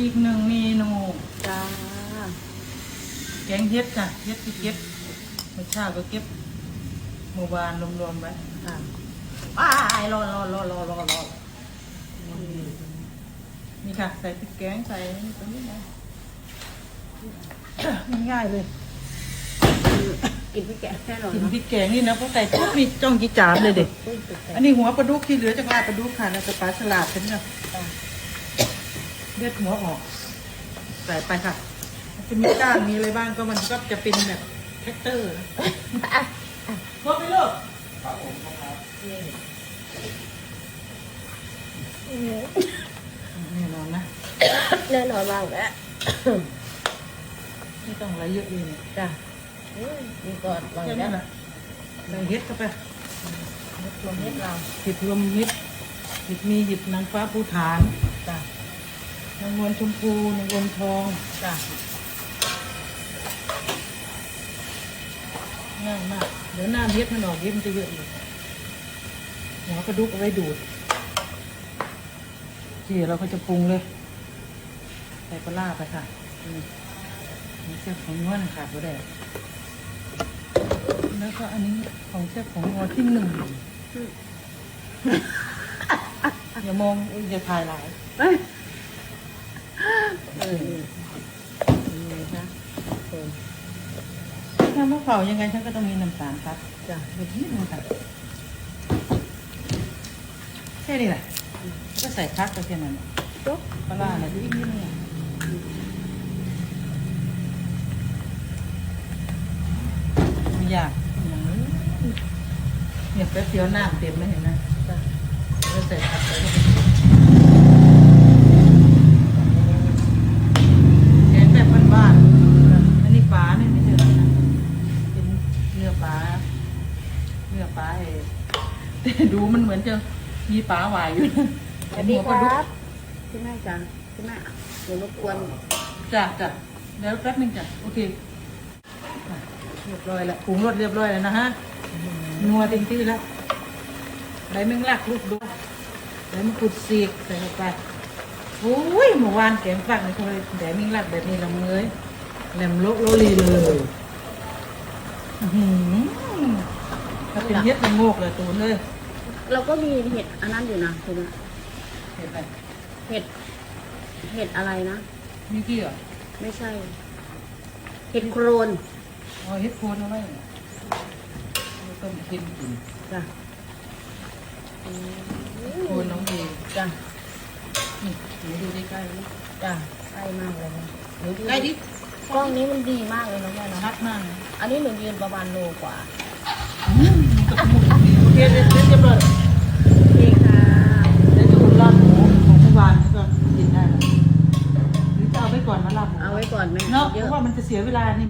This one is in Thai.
อีกหนึ่งเมนูจ้าแกงเฮ็ดค่ะเฮ็ดที่เก็บเมื่อเช้าก็เก็บเมื่อวานรวมๆไว้ค่ะอ้ายรอรอรอรอรอรอนี่ค่ะ ใส่พริกแกงใส่ตรงนี้นะง่ายๆเลย กินพี่แกะแน่นอนกินเนาะพริกแกงนี่นะเพราะใส่ปุ๊บมีจ้องจีจามเลยเด็กอุ้ยติดใจอันนี้หัวปลาดุกที่เหลือจากลาบปลาดุกค่ะแล้วก็ปลาฉลาดเป็นเนี่ยจ้า เลือดหัวออก ใส่ไปค่ะมันจะมีก้างมีอะไรบ้างก็มันก็จะเป็นแบบแท็กเตอร์พอไปลูกแน่นอนนะแน่นอนมากแล้วไม่ต้องอะไรเยอะเลยเนี่ยจ้าอุ้ยนี่ก็อร่อยแค่แล้นั้วนแหละใส่เฮ็ดเข้าไปรวมเม็ดเราเห็ดรวมมิตรเห็ดมีเห็ดนางฟ้าภูฐานจ้า นางนวลชมพูนางนวลทองจ้าง่ายมาก เดี๋ยวน้ำเฮ็ดมันออกเฮ็ดมันจะเยอะอยู่หัวปลาดุกเอาไว้ดูดทีเราก็จะปรุงเลยใส่ปลาร้าไปค่ะอืมนี่เส้นของงัวนะขาดก็ได้แล้วก็อันนี้ของเส้นของงัวที่หนึ่งอย่ามองอุ๊ยอย่าถ่ายหลาย เอ้ยเออนี่นะเออถ้ามะเผายังไงฉันก็ต้องมีน้ำตาลครับจ้าเดี๋ยวนิดนึงค่ะแค่นี้แหละแล้วก็ใส่พักก็แค่นั้นจบปลาร้าเนี่ยอีกนิดนึงอะไม่ยากอย่างนี้เนี่ยแป๊บเดียวน้ำเต็มแล้วเห็นไหมจ้าแล้วใส่ผักไป แต่ดูมันเหมือนจะมีปลาหวายอยู่นะสวัสดีครับคุณแม่จ้าคุณแม่หนูรบกวนจ้ะจ้ะเดี๋ยวแป๊บนึงจ้ะโอเคอะเรียบร้อยแล้วปรุงรสเรียบร้อยแล้วนะฮะนัวเต็มที่แล้วใบแมงลักลูกดูใบมะกรูดสีกใส่เข้าไปโอ้ยเมื่อวานแกงฝักนี่เขาเลยแต่แมงลักแบบนี้ละเมยแหลมโลโลลีเลย อื้อหือ ถ้าเป็นเฮ็ดละโงกเลยตูนเลยเราก็มีเห็ดอันนั้นอยู่นะคุณแม่เห็ดอะไรเห็ด เห็ดอะไรนะมีกี่เหรอไม่ใช่ เห็ดโครนอ๋อเฮ็ดโคนเอาไว้ต้มกินกินจ้ะโคนน้องเองจ้ะนี่หนูดูใกล้ๆลูกจ้ะใกล้มากเลยนะหนูดูใกล้ดิกล้องนี้มันดีมากเลยนะแม่เนาะชัดมากเลยอันนี้หนูยืนประมาณโลกว่า อืมมันก็หมุน ดีโอเคเดี๋ยวเดี๋ยวเรียบร้อยโอเคค่ะเดี๋ยวจะอุ่นลาบหมูของเมื่อวานนี่ก็กินได้แล้วหรือจะเอาไว้ก่อนมาลาบหมูเอาไว้ก่อนแม่เนาะเยเพอะ ราะว่ามันจะเสียเวลานี่